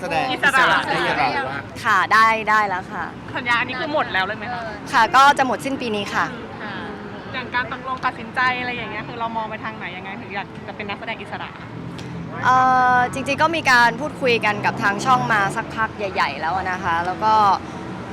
แสดงอิสระ ได้ยังไงว่าค่ะได้ได้แล้วค่ะ สัญญาอันนี้คือหมดแล้วเลยไหมคะค่ะก็จะหมดสิ้นปีนี้ค่ะ อย่างการตกลงตัดสินใจอะไรอย่างเงี้ยคือเรามองไปทางไหนยังไงถึงอยากจะเป็นนักแสดงอิสระ เอ่อจริงๆก็มีการพูดคุยกันกับทางช่องมาสักพักใหญ่ ๆ แล้วนะคะ แล้วก็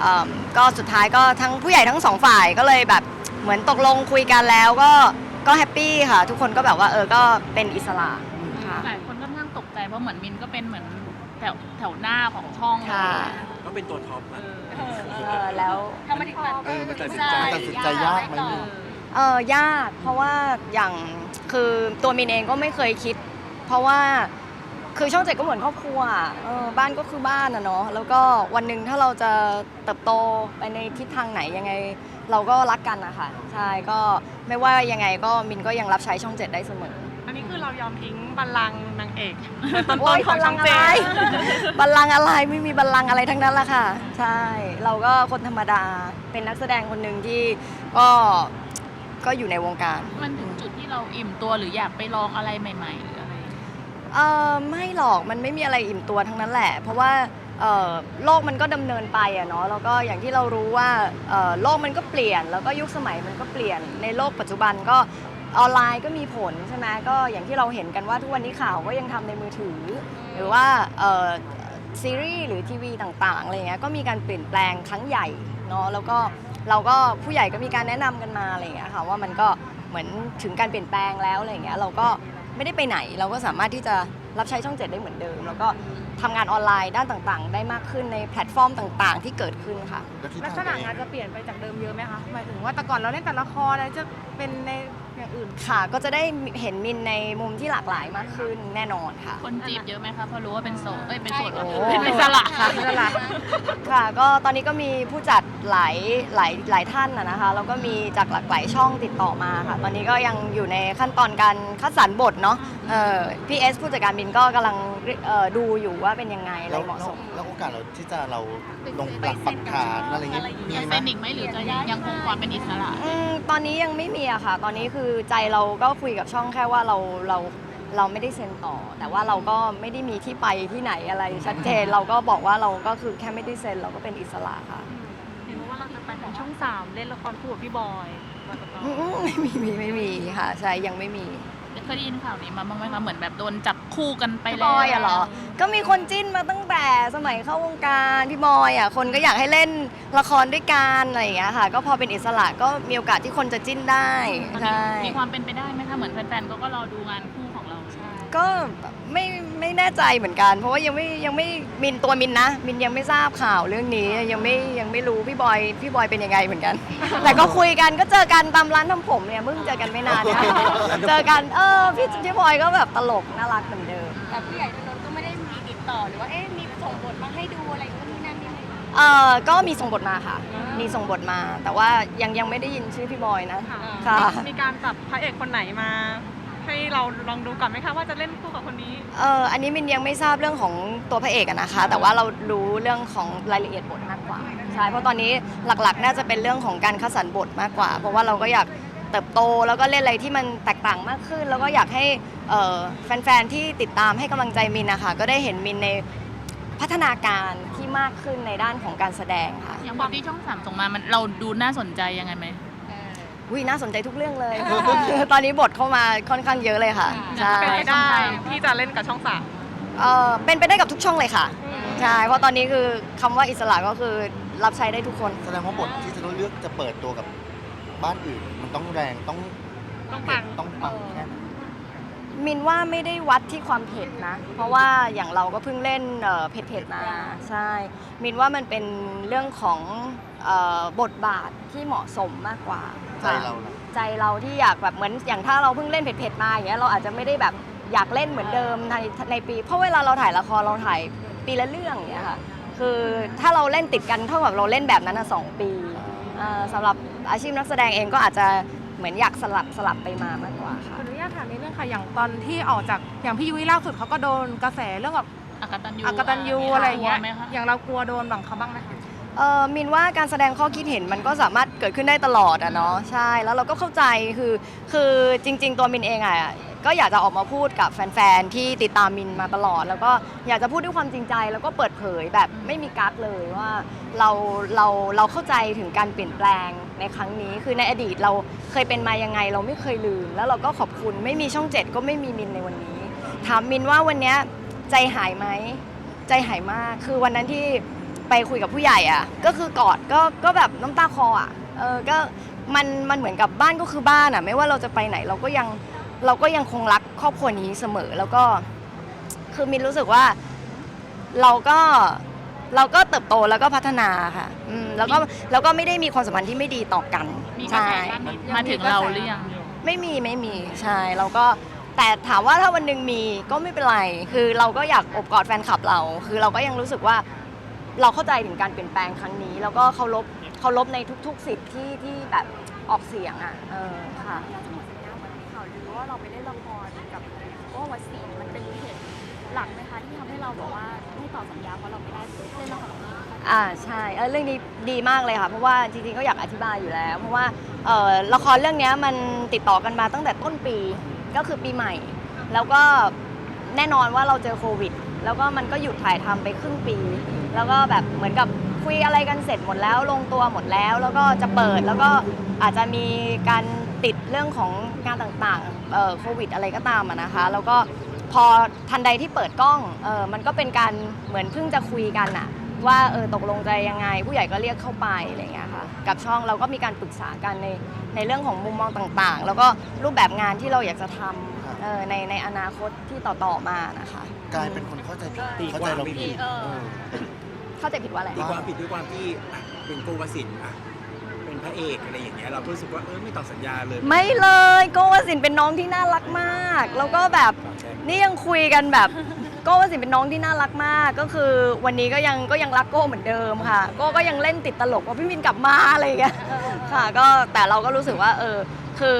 เอิ่มก็สุดท้ายก็ทั้งผู้ใหญ่ทั้งสองฝ่ายก็เลยแบบเหมือนตกลงคุยกันแล้วก็ ก็แฮปปี้ค่ะ ทุกคนก็แบบว่าเออก็เป็นอิสระค่ะ หลายคนค่อนข้างตกใจเพราะเหมือนมินก็เป็นเหมือนแถวแถวหน้าของช่องเลยค่ะ ก็เป็นตัวท็อปนะเออแล้วทำไมถึงตัดเออมันตัดสินใจตัดสินใจยากไหมเนี่ย เออยากเพราะว่าอย่างคือตัวมินเองก็ไม่เคยคิด เพราะว่า คือช่องเจ็ดก็เหมือนครอบครัวอะเออบ้านก็คือบ้านอะเนาะแล้วก็วันหนึ่งถ้าเราจะเติบโตไปในทิศทางไหนยังไง เราก็รักกันนะคะใช่ก็ไม่ว่ายังไงก็มินก็ยังรับใช้ช่องเจ็ดได้เสมอ อันนี้คือเรายอมทิ้งบัลลังก์นางเอกต้นโอ๊ยๆของช่องเจ็บัลลังก์ดอะไรบัลลังก์อะไรไม่มีบัลลังก์อะไรทั้งนั้นละค่ะ ใช่ เราก็คนธรรมดาเป็นนักแสดงคนหนึ่งที่ก็ก็อยู่ในวงการ มันถึงจุดที่เราอิ่มตัวหรืออยากไปลองอะไรใหม่ ๆ หรืออะไร เออไม่หรอกมันไม่มีอะไรอิ่มตัวทั้งนั้นแหละ เพราะว่าเอ่อโลกมันก็ดำเนินไปอะเนาะแล้วก็อย่างที่เรารู้ว่าเอ่อโลกมันก็เปลี่ยน แล้วก็ยุคสมัยมันก็เปลี่ยนในโลกปัจจุบันก็ออนไลน์ก็มีผลใช่ไหมก็อย่างที่เราเห็นกันว่าทุกวันนี้ข่าวก็ยังทำในมือถือ หรือว่าเอ่อซีรีส์หรือทีวีต่างๆอะไรเงี้ยก็มีการเปลี่ยนแปลงครั้งใหญ่เนาะแล้วก็เราก็ผู้ใหญ่ก็มีการแนะนำกันมาอะไรเงี้ยค่ะว่ามันก็เหมือนถึงการเปลี่ยนแปลงแล้วอะไรเงี้ยเราก็ ไม่ได้ไปไหน เราก็สามารถที่จะรับใช้ช่องเจ็ดได้เหมือนเดิม แล้วก็ทำงานออนไลน์ด้านต่างๆ ได้มากขึ้นในแพลตฟอร์มต่างๆ ที่เกิดขึ้นค่ะ แล้วทิศลักทางษณะตัวเองงานจะเปลี่ยนไปจากเดิมเยอะไหมคะหมายถึงว่าแต่ก่อนเราเล่นแต่ละครแล้วจะเป็นในอย่างอื่น ค่ะก็จะได้เห็นมินในมุมที่หลากหลายมากขึ้นแน่นอนค่ะ คนจีบเยอะไหมคะเพราะรู้ว่าเป็นโสดเอ้ยเป็นโสดโอ้ เป็นอิสระค่ะ อิสระ ค่ะก็ตอนนี้ก็มีผู้จัด หลายหลายหลายท่านนะนะคะ แล้วก็มีจากหลากหลายช่องติดต่อมาค่ะ ตอนนี้ก็ยังอยู่ในขั้นตอนการคัดสรรบทเนาะเอ่อพี่เอสผู้จัดการมินก็กำลังเอ่อดูอยู่ว่าเป็นยังไงอะไรแล้วเหมาะสม แล้วโอกาสเราที่จะเราลงหลักปักฐานอะไรเงี้ยมีจะไหมเป็นอีกไหมหรือจะยังยังคงความเป็นอิสระ อืมตอนนี้ยังไม่มีอะค่ะ ตอนนี้คือใจเราก็คุยกับช่องแค่ว่าเราเราเราไม่ได้เซ็นต่อ แต่ว่าเราก็ไม่ได้มีที่ไปที่ไหนอะไรชัดเจน เราก็บอกว่าเราก็คือแค่ไม่ได้เซ็นเราก็เป็นอิสระค่ะ ของช่องสามเล่นละครคู่กับพี่บอยอืมไม่มีไม่ไม่มีค่ะ ใช่ยังไม่มี เคยได้ยินข่าวนี้มาบ้างไหมคะเหมือนแบบโดนจับคู่กันไปพี่แล้บวอยอะเหรอ ก็มีคนจิ้นมาตั้งแต่สมัยเข้าวงการพี่บอยอะคนก็อยากให้เล่นละครด้วยกันอะไรอย่างเงี้ยค่ะ ก็พอเป็นอิสระก็มีโอกาสที่คนจะจิ้นได้ใช่ มีความเป็นไปได้ไหมคะเหมือนแฟนๆก็ก็รอดูงานคู่ของเรา ก็ไม่ไม่แน่ใจเหมือนกัน เพราะว่ายังไม่ยังไม่มินตัวมินนะ มินยังไม่ทราบข่าวเรื่องนี้ยังไม่ยังไม่รู้พี่บอยพี่บอยเป็นยังไงเหมือนกัน แต่ก็คุยกันก็เจอกันตามร้านทำผมเนี่ยเพิ่งเจอกันไม่นานนะเจอกันเออพี่พี่บอยก็แบบตลกน่ารักเหมือนเดิมแต่ผู้ใหญ่ทางนนท์ก็ไม่ได้มีติดต่อหรือว่าเอ๊ะมีส่งบทมาให้ดูอะไรก็นี่นั่นนี่ไหมเออก็มีส่งบทมาค่ะ มีส่งบทมา แต่ว่ายังยังไม่ได้ยินชื่อพี่บอยนะค่ะมีการจับพระเอกคนไหนมา ให้เราลองดูก่อนไหมคะว่าจะเล่นคู่กับคนนี้ เอออันนี้มินยังไม่ทราบเรื่องของตัวพระเอกอะนะคะ แต่ว่าเรารู้เรื่องของรายละเอียดบทมากกว่าใช่เพราะตอนนี้หลักๆ น่าจะเป็นเรื่องของการคัดสรรบทมากกว่า เพราะว่าเราก็อยากเติบโตแล้วก็เล่นอะไรที่มันแตกต่างมากขึ้น แล้วก็อยากให้เอ่อแฟนๆที่ติดตามให้กำลังใจมินนะคะก็ได้เห็นมินในพัฒนาการที่มากขึ้นในด้านของการแสดงค่ะ อย่างบทที่ช่องสามส่งมามันเราดูน่าสนใจยังไงไหม วิน่าสนใจทุกเรื่องเลย ตอนนี้บทเข้ามาค่อนข้างเยอะเลยค่ะใช่เป็นไปได้ที่จะเล่นกับช่องสามเอ่อเป็นไปได้กับทุกช่องเลยค่ะใช่เพราะตอนนี้คือคำว่าอิสระก็คือรับใช้ได้ทุกคน แสดงว่าบทที่จะต้องเลือกจะเปิดตัวกับบ้านอื่น มันต้องแรงต้องต้องฟัง ต้องปังแค่ไหนมินว่าไม่ได้วัดที่ความเผ็ดนะ เพราะว่าอย่างเราก็เพิ่งเล่นเอ่อเผ็ดๆมาใช่ มินว่ามันเป็นเรื่องของ เอ่อบทบาทที่เหมาะสมมากกว่าใจเราล่ะ ใจเราที่อยากแบบเหมือนอย่างถ้าเราเพิ่งเล่นเผ็ดๆมาอย่างเงี้ยเราอาจจะไม่ได้แบบอยากเล่นเหมือนเดิมในในปี เพราะเวลาเราถ่ายละครเราถ่ายปีละเรื่องอย่างเงี้ยค่ะคือถ้าเราเล่นติดกันเท่ากับเราเล่นแบบนั้นอะสองปีเอ่อสำหรับอาชีพนักแสดงเองก็อาจจะเหมือนอยากสลับสลับไปมามากกว่าขค่ะ ออนุญาตถามนิดนึงค่ะ อย่างตอนที่ออกจาก อย่างพี่ยุ้ยล่าสุดเขาก็โดนกระแสเรื่องแบบอากตันยูอักตันยูอะไรอย่างเงี้ยกลัวไหมคะอย่างเรากลัวโดนบังเขาบ้างไหม เออมินว่าการแสดงข้อคิดเห็นมันก็สามารถเกิดขึ้นได้ตลอดอะเนาะใช่แล้วเราก็เข้าใจคือคือจริง ๆ ตัวมินเองอะก็อยากจะออกมาพูดกับแฟนๆที่ติดตามมินมาตลอด แล้วก็อยากจะพูดด้วยความจริงใจ แล้วก็เปิดเผยแบบไม่มีกั๊กเลยว่าเราเราเราเข้าใจถึงการเปลี่ยนแปลงในครั้งนี้ คือในอดีตเราเคยเป็นมายังไง เราไม่เคยลืม แล้วเราก็ขอบคุณไม่มีช่องเจ็ดก็ไม่มีมินในวันนี้ถามมินว่าวันนี้ใจหายไหมใจหายมากคือวันนั้นที่ ไปคุยกับผู้ใหญ่อะก็คือกอดก็ก็แบบน้ำตาคลออะเออก็มันมันเหมือนกับบ้านก็คือบ้านอะไม่ว่าเราจะไปไหนเราก็ยังเราก็ยังคงรักครอบครัวนี้เสมอแล้วก็คือมินรู้สึกว่าเราก็เราก็เติบโตแล้วก็พัฒนาค่ะอืมแล้วก็แล้วก็ไม่ได้มีความสัมพันธ์ที่ไม่ดีต่อกันมีกระใช่แสด้านนี้มาถึงเราหรือยังไม่มีไม่มีใช่เราก็แต่ถามว่าถ้าวันหนึ่งมีก็ไม่เป็นไร คือเราก็อยากอบกอดแฟนคลับเรา คือเราก็ยังรู้สึกว่า เราเข้าใจถึงการเปลี่ยนแปลงครั้งนี้ แล้วก็เคารพเคารพในทุกๆสิทธิ์ที่ที่แบบออกเสียงอะเออค่ะ เราจะหมดสัญญาเหมือนมีข่าวลือว่าเราไปเล่นละครกับโอ้วัดศรีมันเป็นเหตุหลักไหมคะที่ทำให้เราบอกว่าไม่ต่อสัญญาเพราะเราไม่ได้เล่นละครกับพี่อ่าใช่เออเรื่องนี้ดีมากเลยค่ะ เพราะว่าจริงๆก็อยากอธิบายอยู่แล้ว เพราะว่าเอ่อละครเรื่องเนี้ยมันติดต่อกันมาตั้งแต่ต้นปีก็คือปีใหม่ แล้วก็แน่นอนว่าเราเจอโควิด แล้วก็มันก็หยุดถ่ายทำไปครึ่งปี แล้วก็แบบเหมือนกับคุยอะไรกันเสร็จหมดแล้ว ลงตัวหมดแล้ว แล้วก็จะเปิดแล้วก็อาจจะมีการติดเรื่องของงานต่างๆโควิดอะไรก็ตามนะคะ แล้วก็พอทันใดที่เปิดกล้องเออมันก็เป็นการเหมือนเพิ่งจะคุยกันอะว่าเออตกลงใจยังไง ผู้ใหญ่ก็เรียกเข้าไปอะไรอย่างเงี้ยค่ะกับช่องเราก็มีการปรึกษากันในในเรื่องของมุมมองต่างๆ แล้วก็รูปแบบงานที่เราอยากจะทำเออในในอนาคตที่ต่อๆมานะคะ กลายเป็นคนเข้าใจผิดตีเข้าใจเราความผิดเออ เออ เข้าใจผิดว่าอะไรตีความผิดด้วยความที่อะเป็นโกวสินทร์อะเป็นพระเอกอะไรอย่างเงี้ยเราก็รู้สึกว่าเออไม่ต่อสัญญาเลยไม่เลยโกวสินเป็นน้องที่น่ารักมาก แล้วก็แบบฝากแชร์นี่ยังคุยกันแบบ โก้วสินเป็นน้องที่น่ารักมาก ก็คือวันนี้ก็ยังก็ยังรักโก้เหมือนเดิมค่ะ โก้ก็ยังเล่นติดตลกว่าพี่มินกลับมาอะไรอย่างเงี้ยค่ะ ก็แต่เราก็รู้สึกว่า เออ คือ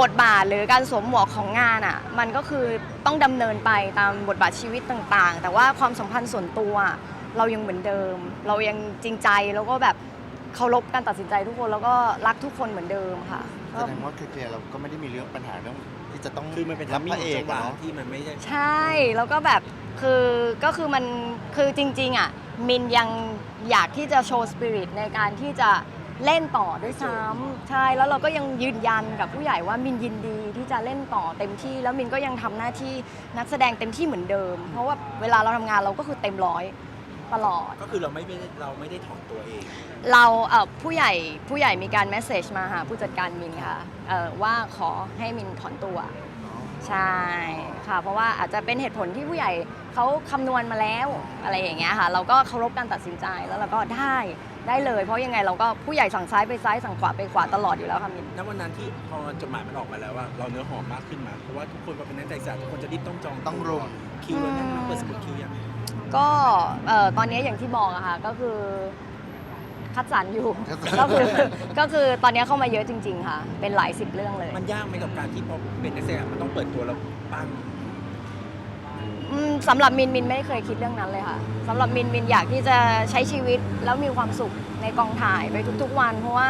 บทบาทหรือการสวมหมวกของงานอะมันก็คือต้องดำเนินไปตามบทบาทชีวิตต่างๆ แต่ว่าความสัมพันธ์ส่วนตัวอะเรายังเหมือนเดิม เรายังจริงใจแล้วก็แบบเคารพการตัดสินใจทุกคนแล้วก็รักทุกคนเหมือนเดิมค่ะแสดงว่าเคลียร์ๆเราก็ไม่ได้มีเรื่องปัญหาเรื่องที่จะต้องคือมันเป็นรัทับมมิ่พงระเอจักงหวะเนาะที่มันไม่ใช่ ใช่แล้วก็แบบคือก็คือมันคือจริงๆอะมินยังอยากที่จะโชว์สปิริตในการที่จะ เล่นต่อด้วยซ้ำใช่แล้วเราก็ยังยืนยันกับผู้ใหญ่ว่ามินยินดีที่จะเล่นต่อเต็มที่ แล้วมินก็ยังทำหน้าที่นักแสดงเต็มที่เหมือนเดิม เพราะว่าเวลาเราทำงานเราก็คือเต็มร้อยตลอดก็คือเราไม่ได้เราไม่ได้ถ่อมตัวเอง เราเอ่อผู้ใหญ่ผู้ใหญ่มีการแมสเซจมาหาผู้จัดการมินค่ะเอ่อว่าขอให้มินถอนตัวใช่ค่ะ เพราะว่าอาจจะเป็นเหตุผลที่ผู้ใหญ่เขาคำนวณมาแล้วอะไรอย่างเงี้ยค่ะ เราก็เคารพการตัดสินใจแล้วเราก็ได้ ได้เลย เพราะยังไงเราก็ผู้ใหญ่สั่งซ้ายไปซ้ายสั่งขวาไปขวาตลอดอยู่แล้วค่ะมินณวันนั้นที่พอจดหมายมันออกมาแล้วว่าเราเนื้อหอมมากขึ้นมาเพราะว่าทุกคนพอเป็นนักแต่งสารทุกคนจะรีบต้องจองต้องรุมคิวแล้วนั่นเปิดสมุดคิวยังก็เอ่อตอนนี้อย่างที่บอกอะค่ะก็คือคัดสรรอยู่คัดสรรก็คือก็คือตอนนี้เข้ามาเยอะจริง ๆ ค่ะ เป็นหลายสิบเรื่องเลย มันยากไหมกับการที่พอเป็นนักแสดงมันต้องเปิดตัวแล้วปั้งอืม สำหรับมินมินไม่เคยคิดเรื่องนั้นเลยค่ะสำหรับมินมินอยากที่จะใช้ชีวิตแล้วมีความสุขในกองถ่ายไปทุกๆวัน เพราะว่า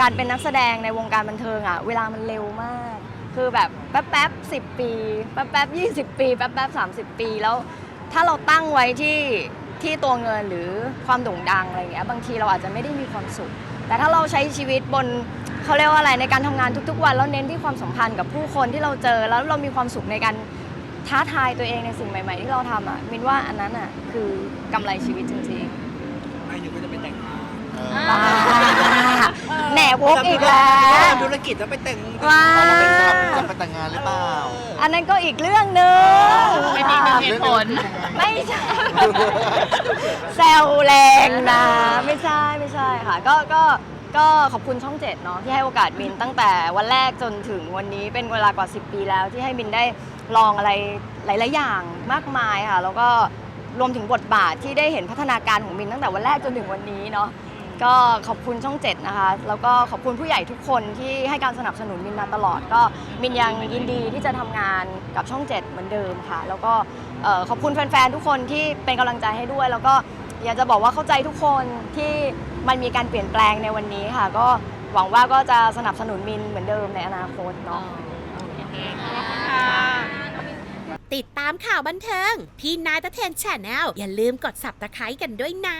การเป็นนักแสดงในวงการบันเทิงอะเวลามันเร็วมาก คือแบบแป๊บแป๊บสิบปีแป๊บแป๊บยี่สิบปีแป๊บแป๊บสามสิบปีแล้ว ถ้าเราตั้งไว้ที่ที่ตัวเงินหรือความโด่งดังอะไรเงี้ยบางทีเราอาจจะไม่ได้มีความสุข แต่ถ้าเราใช้ชีวิตบนเขาเรียกว่าอะไรในการทำงานทุกๆ วันแล้วเน้นที่ความสัมพันธ์กับผู้คนที่เราเจอแล้วเรามีความสุขในการ ท้าทายตัวเองในสิ่งใหม่ ๆ ที่เราทำอะมินว่าอันนั้นอะคือกำไรชีวิตจริงไม่นึกว่าจะไปแต่งงานเออๆบ้าแหน่วกอีกแล้วทำธุรกิจแล้วไปแต่งว้า เอามาเป็นสลับจะไปแต่งงานหรือเปล่าอันนั้นก็อีกเรื่องหนึงไม่มีเป็นเหตุผล ไม่ใช่แซวแรงนะ ไม่ใช่ไม่ใช่ค่ะ ก็ก็ ก็ขอบคุณช่องเจ็ดเนาะที่ให้โอกาสมินตั้งแต่วันแรกจนถึงวันนี้เป็นเวลากว่า 10 ปีแล้วที่ให้มินได้ลองอะไรหลาย ๆ อย่างมากมายค่ะแล้วก็รวมถึงบทบาทที่ได้เห็นพัฒนาการของมินตั้งแต่วันแรกจนถึงวันนี้เนาะก็ขอบคุณช่องเจ็ดนะคะ แล้วก็ขอบคุณผู้ใหญ่ทุกคนที่ให้การสนับสนุนมินมาตลอด ก็มินยังยินดีที่จะทำงานกับช่องเจ็ดเหมือนเดิมค่ะ แล้วก็เอ่อขอบคุณแฟน ๆ ทุกคนที่เป็นกำลังใจให้ด้วย แล้วก็ อยากจะบอกว่าเข้าใจทุกคนที่มันมีการเปลี่ยนแปลงในวันนี้ค่ะ ก็หวังว่าก็จะสนับสนุนมินเหมือนเดิมในอนาคตเนาะโอเคขอบคุณค่ะติดตามข่าวบันเทิง พี่นายตะเทนแชนแนลอย่าลืมกด subscribe กันด้วยนะ